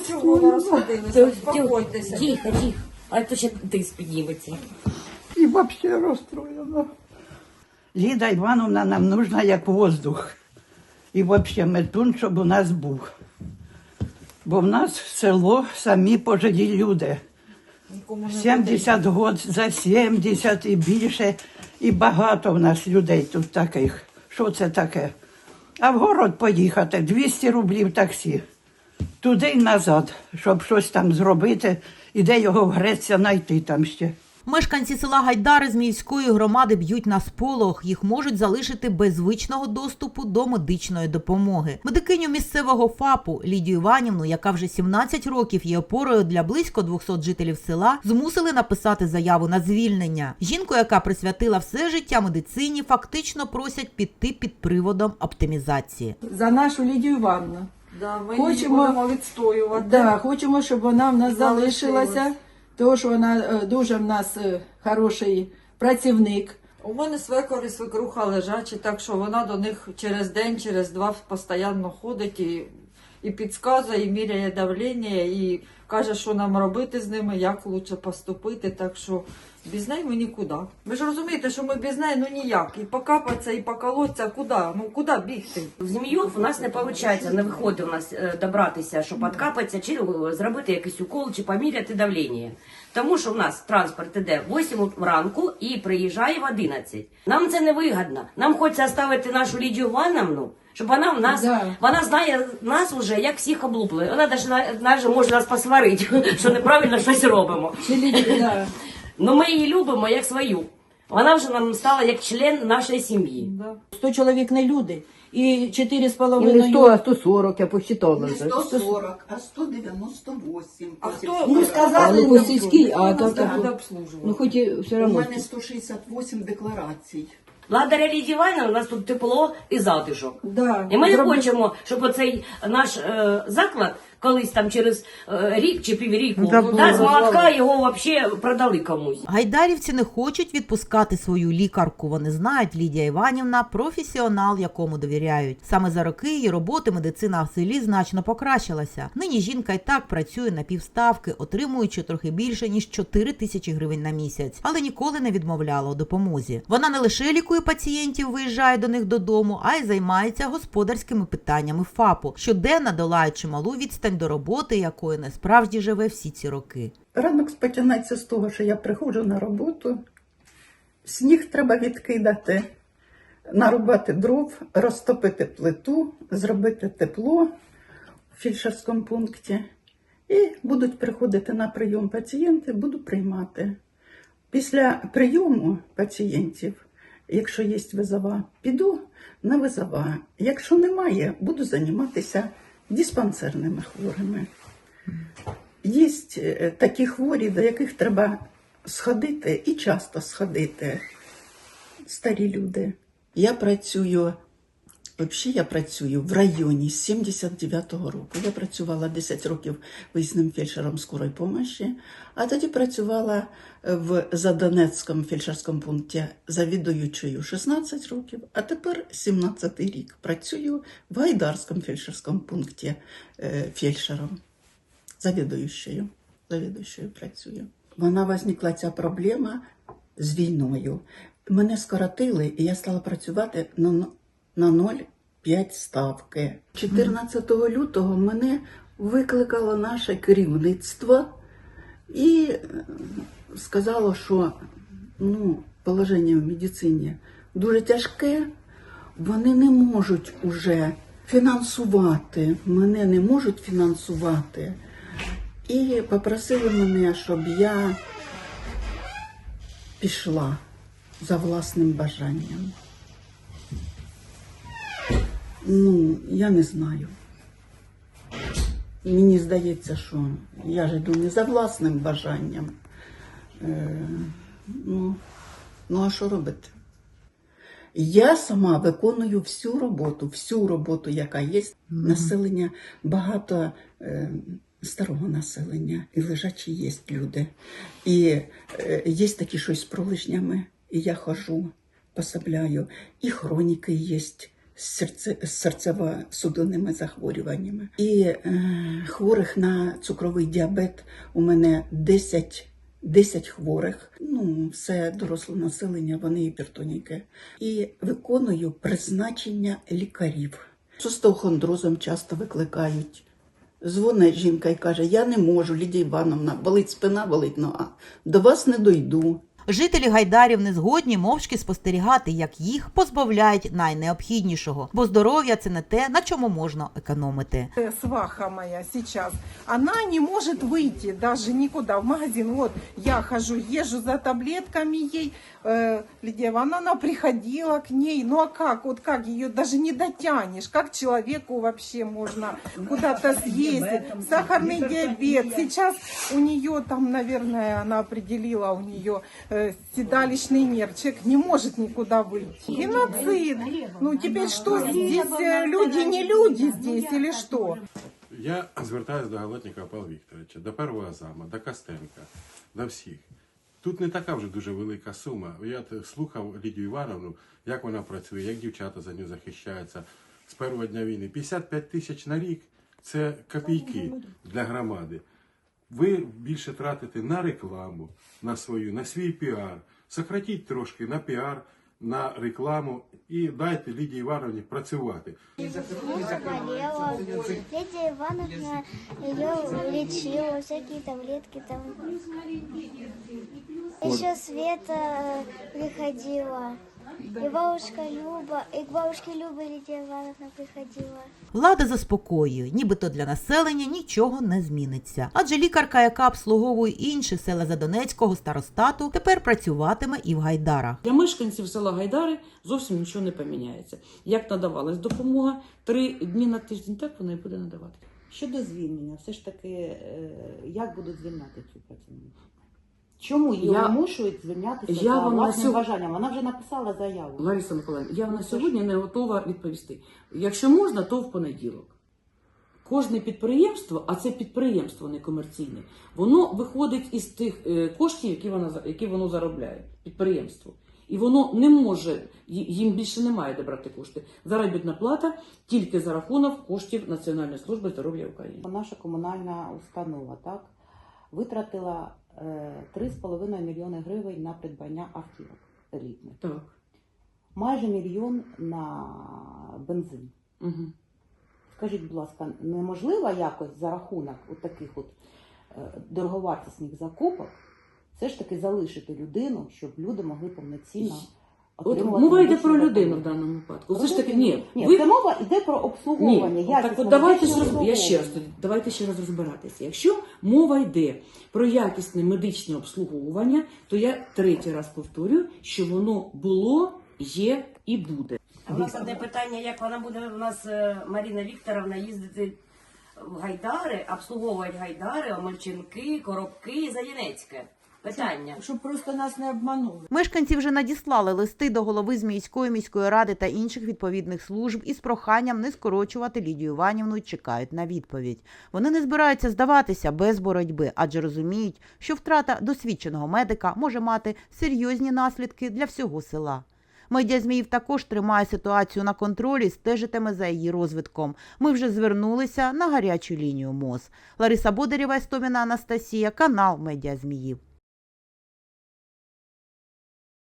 Чого розходилися? Успокойтеся. Тихо, тихо. А то ще тиск підніметься. І взагалі розстроєна. Ліда Івановна нам нужна як воздух. І взагалі метун, щоб у нас був. Бо в нас село самі пожилі люди. Нікому не 70 год, за 70 і більше. І багато в нас людей тут таких. Що це таке? А в город поїхати 200 рублів таксі. Туди й назад, щоб щось там зробити, і де його в Греція знайти там ще. Мешканці села Гайдари з міської громади б'ють на сполох. Їх можуть залишити без звичного доступу до медичної допомоги. Медикиню місцевого ФАПу Лідію Іванівну, яка вже 17 років є опорою для близько 200 жителів села, змусили написати заяву на звільнення. Жінку, яка присвятила все життя медицині, фактично просять піти під приводом оптимізації. за нашу Лідію Івановну. Да, ми Хочемо- будемо відстоювати. Да, хочемо, щоб вона в нас Залишилась. залишилася, тому що вона е, дуже в нас е, хороший працівник. У мене свекор і свекруха лежачі, так що вона до них через день, через два постійно ходить і, і підказує, і міряє давлення, і каже, що нам робити з ними, як краще поступити. Так що без неї ми нікуди. Ви ж розумієте, що ми без неї ну ніяк. І покапатися, і поколоться, куди? Ну куди бігти? В Зміюк у нас не виходить, не виходить у нас е, добратися, щоб откапатися, чи е, зробити якийсь укол, чи поміряти давлення. Тому що в нас транспорт іде в 8 ранку і приїжджає в 11. Нам це не вигідно. Нам хочеться ставити нашу Лідію Івановну, щоб вона в нас, Да. вона знає нас уже як всіх облупли. Вона навіть, навіть може нас посварити, що неправильно щось робимо. Ну ми її любимо як свою. Вона вже нам стала як член нашої сім'ї. Да. 100 чоловік не люди. І 4,5 І не 100, а 140, я посчитала Не 140, а 198. А хто Ну, сказали, Але по сільській, а нас так, буде так, обслужувати? ну хоч і все У одно. мене 168 декларацій. Благодаря Лідії у нас тут тепло і затишок. Да. І ми не хочемо, щоб оцей наш е, заклад колись там через е, рік чи півріку Да, да, з молотка його взагалі продали комусь. Гайдарівці не хочуть відпускати свою лікарку. Вони знають, Лідія Іванівна професіонал, якому довіряють. Саме за роки її роботи медицина в селі значно покращилася. Нині жінка й так працює на півставки, отримуючи трохи більше ніж 4 тисячі гривень на місяць, але ніколи не відмовляла у допомозі. Вона не лише лікує пацієнтів, виїжджає до них додому, а й займається господарськими питаннями ФАПу, щоденно долаючи малу відстань до роботи, якої насправді живе всі ці роки. Ранок починається з того, що я приходжу на роботу, сніг треба відкидати, нарубати дров, розтопити плиту, зробити тепло в фельдшерському пункті. І будуть приходити на прийом пацієнти, буду приймати. Після прийому пацієнтів, якщо є визова, піду на визова. Якщо немає, буду займатися диспансерними хворими. Є е, такі хворі, до яких треба сходити і часто сходити. Старі люди. Я працюю, взагалі я працюю в районі з 79-го року. Я працювала 10 років виїзним фельдшером скорої помощі, а тоді працювала в Задонецькому фельдшерському пункті завідуючою 16 років, а тепер 17 рік. Працюю в Гайдарському фельдшерському пункті е, фельдшером завідуючою. Завідуючою працюю. Вона возникла ця проблема з війною. Мене скоротили, і я стала працювати на, на 0,5 ставки. 14 лютого мене викликало наше керівництво і е, сказало, що ну, положення в медицині дуже тяжке, вони не можуть уже фінансувати, мене не можуть фінансувати. І попросили мене, щоб я пішла за власним бажанням. Ну, я не знаю. Мені здається, що я ж йду не за власним бажанням. Е, ну, ну, а що робити? Я сама виконую всю роботу, всю роботу, яка є. Населення багато е, старого населення, і лежачі є люди. І е, є такі щось з пролежнями, і я хожу, пособляю. І хроніки є з серцево-судинними захворюваннями. І е, хворих на цукровий діабет у мене 10 10 хворих, ну, все доросле населення, вони гіпертоніки. І виконую призначення лікарів. З остеохондрозом часто викликають. Дзвонить жінка і каже: Я не можу, Лідія Івановна, болить спина, болить нога. До вас не дойду. Жителі Гайдарів не згодні мовчки спостерігати, як їх позбавляють найнеобхіднішого, бо здоров'я це не те, на чому можна економити. Э, сваха моя сейчас, она не может выйти даже никуда в магазин. Вот я хожу, езжу за таблетками ей. Э, Лидия Ивановна, она приходила к ней. Ну а как? Вот как ее даже не дотянешь? Как человеку вообще можно куда-то съездить? Сахарный диабет. Сейчас у нее там, наверное, она определила, у нее э, седалищный нерв. Человек не может никуда выйти. Геноцид. Ну теперь что здесь? э, Люди не люди здесь или что? Я звертаюся до Галатника Павла Вікторовича, до первого зама, до Костенка, до всіх. Тут не така вже дуже велика сума. Я те слухав Лідію Івановну, як вона працює, як дівчата за нього захищаються з першого дня війни. 55 тисяч на рік це копійки для громади. Ви більше тратите на рекламу, на свою, на свій піар. Сократіть трошки на піар, на рекламу і дайте Лідії Івановні працювати. болела. Лидия Ивановна ее лечила, всякие таблетки там. Еще Света приходила. И бабушка Люба, и к бабушке Любе Лидия Ивановна приходила. Влада заспокоює, нібито для населення нічого не зміниться. Адже лікарка, яка обслуговує інші села Задонецького старостату, тепер працюватиме і в Гайдарах. Для мешканців села Гайдари зовсім нічого не поміняється. Як надавалась допомога, три дні на тиждень так вона і буде надавати. Щодо звільнення, все ж таки, е, як будуть звільняти цю працівницю? Чому її Я- вимушують звільнятися Я за вам на власним сьо- бажанням? Вона вже написала заяву. Лариса Миколаївна, я на сьогодні не готова відповісти. Якщо можна, то в понеділок. Кожне підприємство, а це підприємство не комерційне, воно виходить із тих е, коштів, які воно, за- які воно заробляє, підприємство. І воно не може, ї- їм більше немає де брати кошти. Заробітна плата тільки за рахунок коштів Національної служби здоров'я України. Наша комунальна установа так витратила е, 3,5 мільйони гривень на придбання автівок елітних. Так. Майже мільйон на бензин. Угу. Скажіть, будь ласка, неможливо якось за рахунок от таких от е, дороговартісних закупок все ж таки залишити людину, щоб люди могли повноцінно От мова йде про людину в даному випадку. Все ж таки, ні, ні, ви це мова йде про обслуговування. Ні, так от давайте ж роз... я ще раз давайте ще раз розбиратися. Якщо мова йде про якісне медичне обслуговування, то я третій раз повторюю, що воно було, є і буде. У нас одне питання, як вона буде у нас е, Маріна Вікторовна їздити в Гайдари, обслуговувати Гайдари, Омельчинки, Коробки, Заєнецьке. Питання. Щоб просто нас не обманули. Мешканці вже надіслали листи до голови Зміївської міської ради та інших відповідних служб із проханням не скорочувати Лідію Іванівну і чекають на відповідь. Вони не збираються здаватися без боротьби, адже розуміють, що втрата досвідченого медика може мати серйозні наслідки для всього села. Медіа Зміїв також тримає ситуацію на контролі, стежитиме за її розвитком. Ми вже звернулися на гарячу лінію МОЗ. Лариса Бодарєва, Істоміна Анастасія, канал Медіа Зміїв.